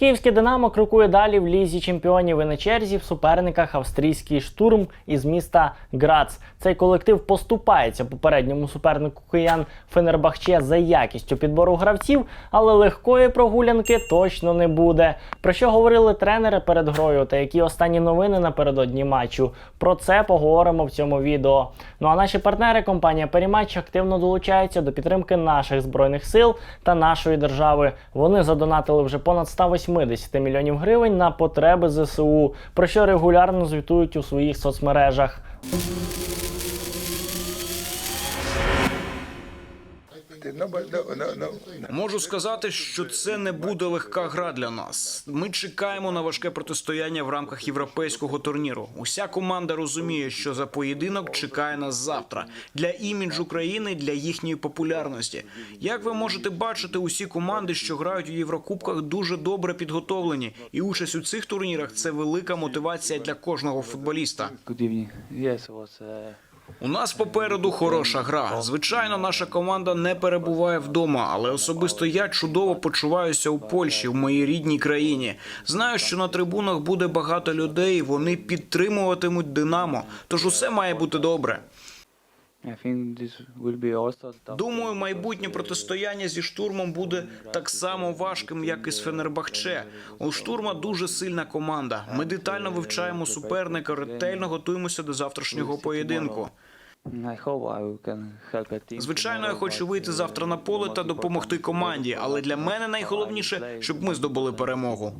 Київське Динамо крокує далі в лізі чемпіонів і на черзі в суперниках австрійський штурм із міста Грац. Цей колектив поступається попередньому супернику киян Фенербахче за якістю підбору гравців, але легкої прогулянки точно не буде. Про що говорили тренери перед грою та які останні новини напередодні матчу? Про це поговоримо в цьому відео. Ну а наші партнери, компанія Періматч, активно долучаються до підтримки наших збройних сил та нашої держави. Вони задонатили вже понад 180 мільйонів гривень на потреби ЗСУ, про що регулярно звітують у своїх соцмережах. Можу сказати, що це не буде легка гра для нас. Ми чекаємо на важке протистояння в рамках європейського турніру. Уся команда розуміє, що за поєдинок чекає нас завтра для іміджу країни, для їхньої популярності. Як ви можете бачити, усі команди, що грають у Єврокубках, дуже добре підготовлені, і участь у цих турнірах це велика мотивація для кожного футболіста. У нас попереду хороша гра. Звичайно, наша команда не перебуває вдома, але особисто я чудово почуваюся у Польщі, в моїй рідній країні. Знаю, що на трибунах буде багато людей. Вони підтримуватимуть Динамо. Тож усе має бути добре. Думаю, майбутнє протистояння зі штурмом буде так само важким, як і з Фенербахче. У штурма дуже сильна команда. Ми детально вивчаємо суперника, ретельно готуємося до завтрашнього поєдинку. Звичайно, я хочу вийти uh, завтра на поле та допомогти команді. Але для мене найголовніше, щоб ми здобули перемогу.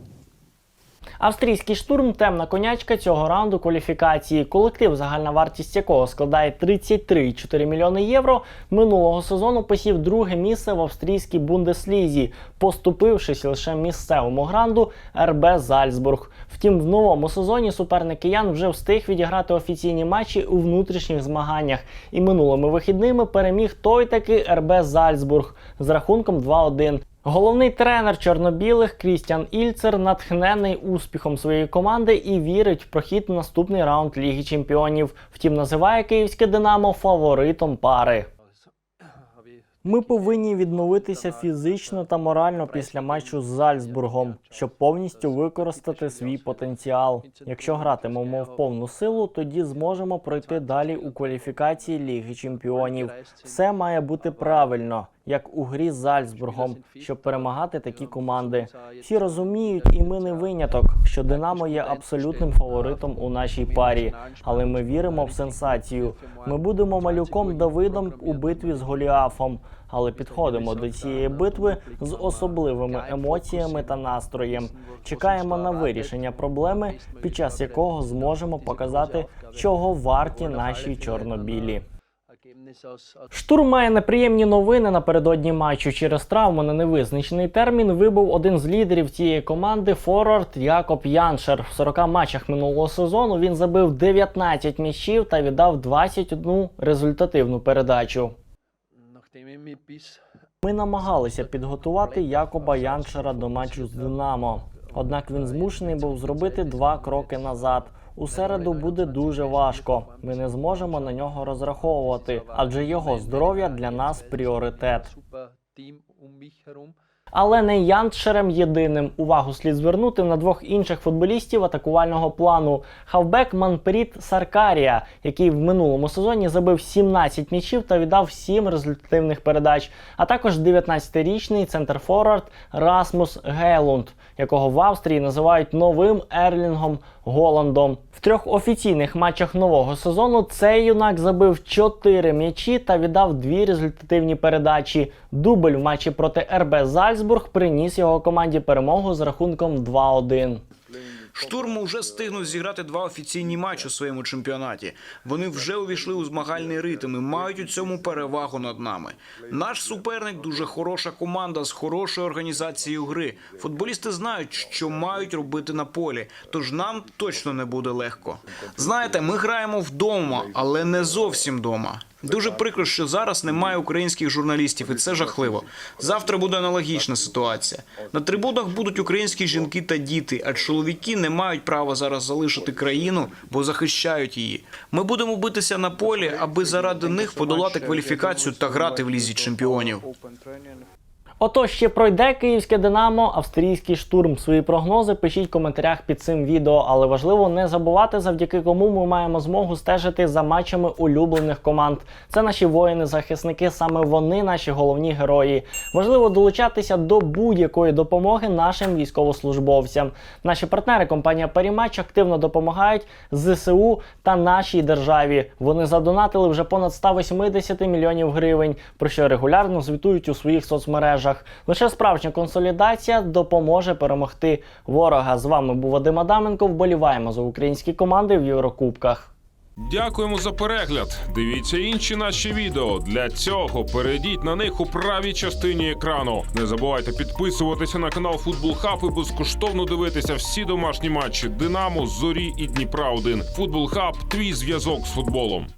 Австрійський штурм темна конячка цього раунду кваліфікації. Колектив, загальна вартість якого складає 33,4 мільйони євро. Минулого сезону посів друге місце в австрійській бундеслізі, поступившись лише місцевому гранду РБ Зальцбург. Втім, в новому сезоні суперник киян вже встиг відіграти офіційні матчі у внутрішніх змаганнях. І минулими вихідними переміг той таки РБ Зальцбург з рахунком 2-1. Головний тренер чорнобілих Крістіан Ільцер натхнений успіхом своєї команди і вірить в прохід в наступний раунд Ліги Чемпіонів. Втім, називає київське Динамо фаворитом пари. Ми повинні відновитися фізично та морально після матчу з Зальцбургом, щоб повністю використати свій потенціал. Якщо гратимемо в повну силу, тоді зможемо пройти далі у кваліфікації Ліги Чемпіонів. Все має бути правильно, як у грі з Зальцбургом, щоб перемагати такі команди. Всі розуміють, і ми не виняток, що Динамо є абсолютним фаворитом у нашій парі. Але ми віримо в сенсацію. Ми будемо малюком Давидом у битві з Голіафом, але підходимо до цієї битви з особливими емоціями та настроєм. Чекаємо на вирішення проблеми, під час якого зможемо показати, чого варті наші чорнобілі. Штурм має неприємні новини напередодні матчу. Через травму на невизначений термін вибув один з лідерів цієї команди форвард Якоб Яншер. В 40 матчах минулого сезону він забив 19 м'ячів та віддав 21 результативну передачу. Ми намагалися підготувати Якоба Яншера до матчу з Динамо. Однак він змушений був зробити два кроки назад. У середу буде дуже важко. Ми не зможемо на нього розраховувати, адже його здоров'я для нас пріоритет. Але не Яншерем єдиним. Увагу слід звернути на двох інших футболістів атакувального плану: хавбек Манпріт Саркарія, який в минулому сезоні забив 17 м'ячів та віддав 7 результативних передач, а також 19-річний центрфорвард Расмус Гейлунд, якого в Австрії називають новим Ерлінгом Голландом. В трьох офіційних матчах нового сезону цей юнак забив 4 м'ячі та віддав дві результативні передачі. Дубль в матчі проти РБ Зальцбург приніс його команді перемогу з рахунком 2-1. Штурм вже стигнуть зіграти два офіційні матчі у своєму чемпіонаті. Вони вже увійшли у змагальний ритм і мають у цьому перевагу над нами. Наш суперник дуже хороша команда з хорошою організацією гри. Футболісти знають, що мають робити на полі, тож нам точно не буде легко. Знаєте, ми граємо вдома, але не зовсім вдома. Дуже прикро, що зараз немає українських журналістів, і це жахливо. Завтра буде аналогічна ситуація. На трибунах будуть українські жінки та діти, а чоловіки не мають права зараз залишити країну, бо захищають її. Ми будемо битися на полі, аби заради них подолати кваліфікацію та грати в лізі чемпіонів. Отож, ще пройде київське Динамо, австрійський штурм. Свої прогнози пишіть в коментарях під цим відео, але важливо не забувати, завдяки кому ми маємо змогу стежити за матчами улюблених команд. Це наші воїни-захисники, саме вони наші головні герої. Важливо долучатися до будь-якої допомоги нашим військовослужбовцям. Наші партнери компанія Парімач активно допомагають ЗСУ та нашій державі. Вони задонатили вже понад 180 мільйонів гривень, про що регулярно звітують у своїх соцмережах. Лише справжня консолідація допоможе перемогти ворога. З вами був Вадим Адаменко. Вболіваємо за українські команди в Єврокубках. Дякуємо за перегляд. Дивіться інші наші відео. Для цього перейдіть на них у правій частині екрану. Не забувайте підписуватися на канал Футбол Хаб і безкоштовно дивитися всі домашні матчі Динамо, Зорі і Дніпра 1 Футбол Хаб твій зв'язок з футболом.